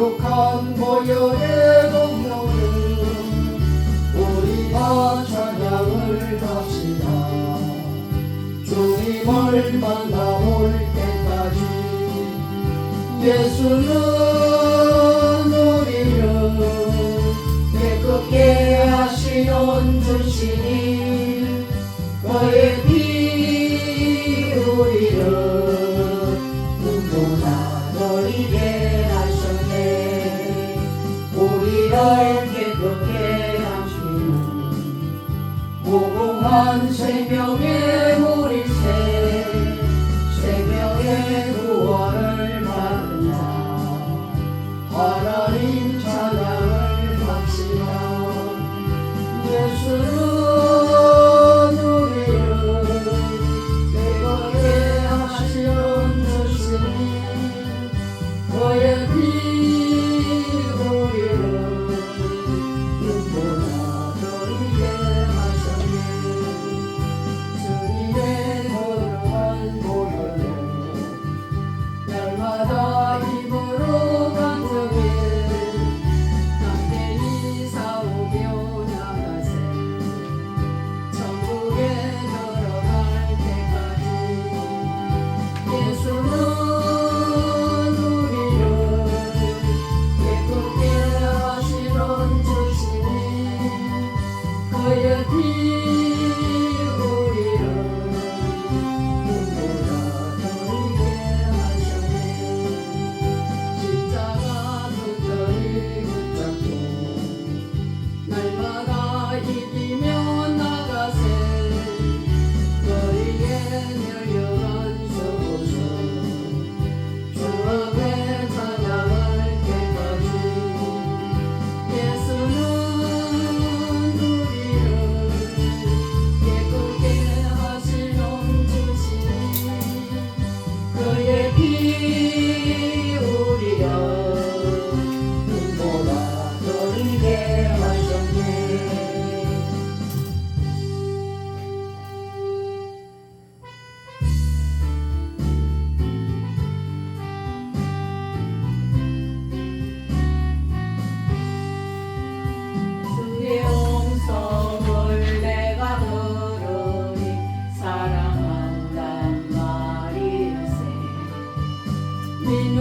거룩한 보혈의 공로는 우리가 찬양을 합시다. 주님을 만나볼 때까지 예수는 우리를 깨끗게 하시는 주시니 그의 피 time.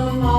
from all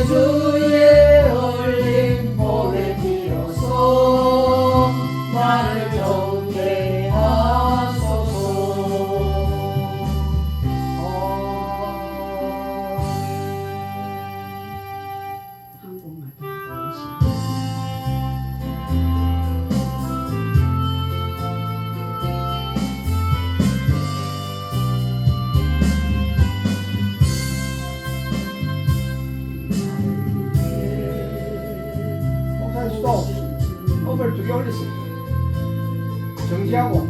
Jesus. Santiago.